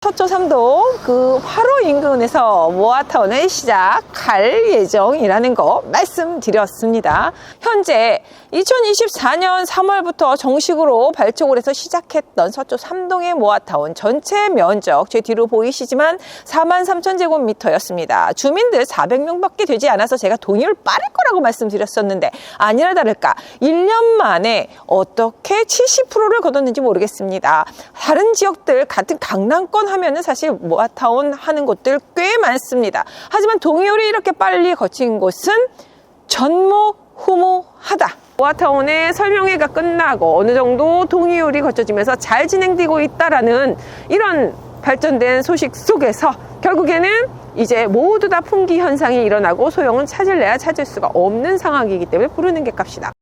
서초 삼동 그 화로 인근에서 모아타운을 시작할 예정이라는 거 말씀드렸습니다. 현재 2024년 3월부터 정식으로 발족을 해서 시작했던 서초 삼동의 모아타운 전체 면적 제 뒤로 보이시지만 4만 3천 제곱미터였습니다. 주민들 400명밖에 되지 않아서 제가 동의를 빠를 거라고 말씀드렸었는데 아니라 다를까 1년 만에 어떻게 70%를 거뒀는지 모르겠습니다. 다른 지역들 같은 강남권 하면은 사실 모아타운 하는 곳들 꽤 많습니다. 하지만 동의율이 이렇게 빨리 거친 곳은 전무후무하다. 모아타운의 설명회가 끝나고 어느 정도 동의율이 거쳐지면서 잘 진행되고 있다라는 이런 발전된 소식 속에서 결국에는 이제 모두 다 품귀 현상이 일어나고 소형은 찾을래야 찾을 수가 없는 상황이기 때문에 부르는 게 값이다.